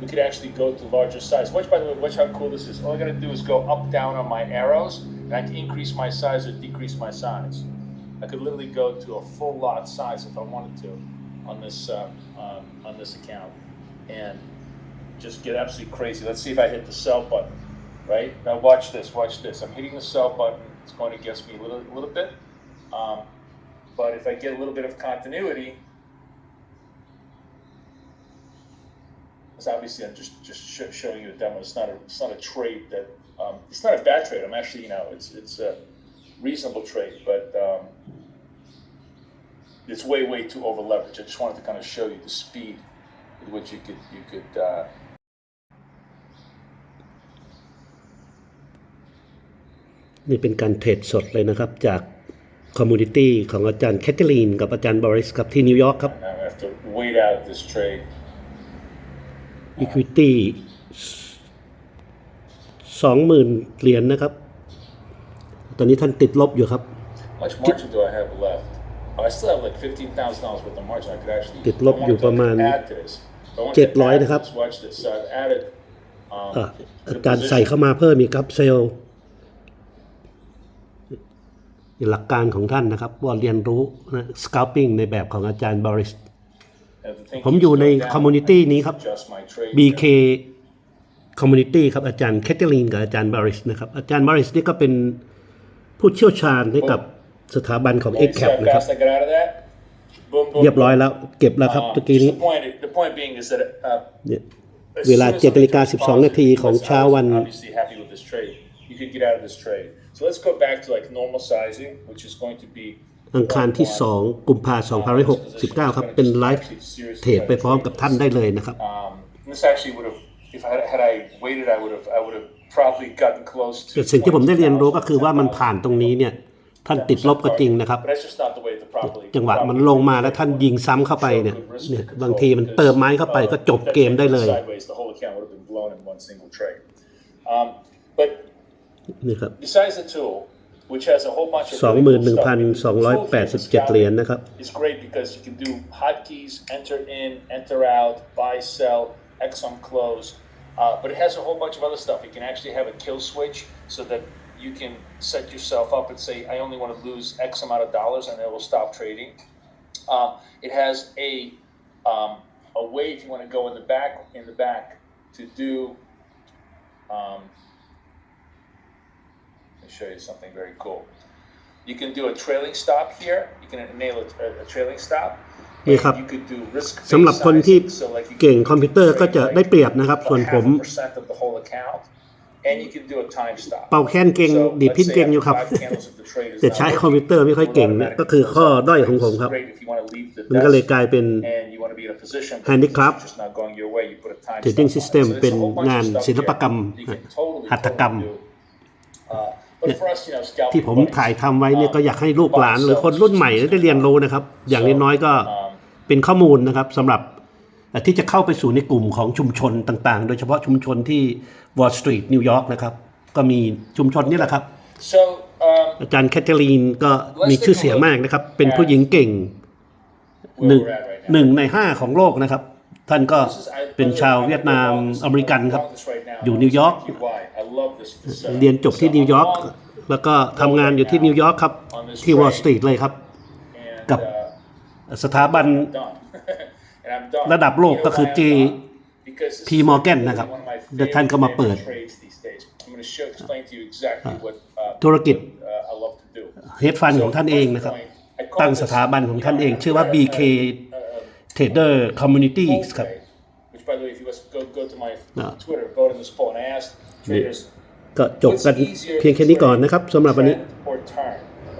we could actually go to larger size. Watch, by the way, watch how cool this is. All I gotta do is go up, down on my arrows, and I can increase my size or decrease my size. I could literally go to a full lot size if I wanted to on this, uh, um, on this account and just get absolutely crazy. Let's see if I hit the sell button, right? Now watch this, watch this. I'm hitting the sell button. It's going against me a little, a little bit. Um, but if I get a little bit of continuity, it's obviously I'm just just sh- showing you a demo. It's not a it's not a trade that um, it's not a bad trade. I'm actually you know it's it's a reasonable trade, but um, it's way way too over leveraged. I just wanted to kind of show you the speed with which you could you could. Uh, นี่เป็นการเทรดสดเลยนะครับจากคอมมูนิตี้ของอาจารย์แคทเธอรีนกับอาจารย์บริสครับที่นิวยอร์กครับ after wait out this trade Equity 20,000เหรียญนะครับ ตอนนี้ท่านติดลบอยู่ครับ ติดลบอยู่ประมาณเจ็ดร้อยนะครับ อาจารย์ใส่เข้ามาเพิ่มอีกครับเซลหลักการของท่านนะครับ ว่าเรียนรู้นะ s c า l p i n g ในแบบของอาจารย์บริสผมอยู่ในคอมมูนิตี้นี้ครับ BK คอมมูนิตี้ครับอาจารย์แคทเธอรีนกับอาจารย์บาริสนะครับ อาจารย์บาริสนี่ก็เป็นผู้เชี่ยวชาญให้กับสถาบันของ x c a p นะครับ เรียบร้อยแล้วเก็บแล้วครับตะกี้นี้ เวลา7นาฬิกา 12 นาทีของเช้าวัน y back to like normal sizing, which is going to be อังคารที่ 2 กุมภาพันธ์2569 ครับ เป็นไลฟ์เทปไปพร้อมกับท่านได้เลยนะครับแต่สิ่งที่ผมได้เรียนรู้ก็คือว่ามันผ่านตรงนี้เนี่ย ท่านติดลบก็จริงนะครับ จังหวะมันลงมาแล้วท่านยิงซ้ำเข้าไปเนี่ยเนี่ย บางทีมันเติมไม้เข้าไปก็จบเกมได้เลยนี่ครับ other stuff. It's great because you can do hotkeys, enter in, enter out, buy, sell, on close, uh, but it has a whole bunch of other stuff. You can actually have a kill switch so that you can set yourself up and say, I only want to lose X amount of dollars, and it will stop trading. Uh, it has a um, a way if you want to go in the back in the back to do um, me show you something very cool. You can do a trailing stop here. You can enable a, trailing stop. นี่ครับสำหรับคนที่เก่งคอมพิวเตอร์ก็จะได้เปรียบนะครับส่วนผม เป่าแค้นเก่ง ดีพินเก่งอยู่ครับแต่ใช้คอมพิวเตอร์ไม่ค่อยเก่งก็คือข้อด้อยของผมครับ มันก็เลยกลายเป็น handicraft trading system เป็นงานศิลปกรรม หัตถกรรมที่ผมถ่ายทำไว้เนี่ยก็อยากให้ลูกหลานหรือคนรุ่นใหม่ได้เรียนรู้นะครับ อย่างน้อยๆก็เป็นข้อมูลนะครับสำหรับที่จะเข้าไปสู่ในกลุ่มของชุมชนต่างๆ โดยเฉพาะชุมชนที่วอรล์สตรีทนิวยอร์กนะครับ ก็มีชุมชนนี่แหละครับ อาจารย์แคทเธอรีนก็มีชื่อเสียงมากนะครับ เป็นผู้หญิงเก่งหนึ่งหนึ่งในห้าของโลกนะครับท่านก็เป็นชาวเวียดนามอเมริกันครับ อยู่นิวยอร์ก เรียนจบที่นิวยอร์ก แล้วก็ทำงานอยู่ที่นิวยอร์กครับ ที่วอลสตรีทเลยครับ กับสถาบันระดับโลกก็คือจีพีมอร์แกนะครับ ท่านก็มาเปิด ธุรกิจ เฮดฟันของท่านเองนะครับ ตั้งสถาบันของท่านเอง ชื่อว่า BK Trader Communities ครับ Which, by the way, if you go, go to my Twitter, vote in this poll, and I asked traders, ก็จบกันเพียงแค่นี้ก่อนนะครับสำหรับวันนี้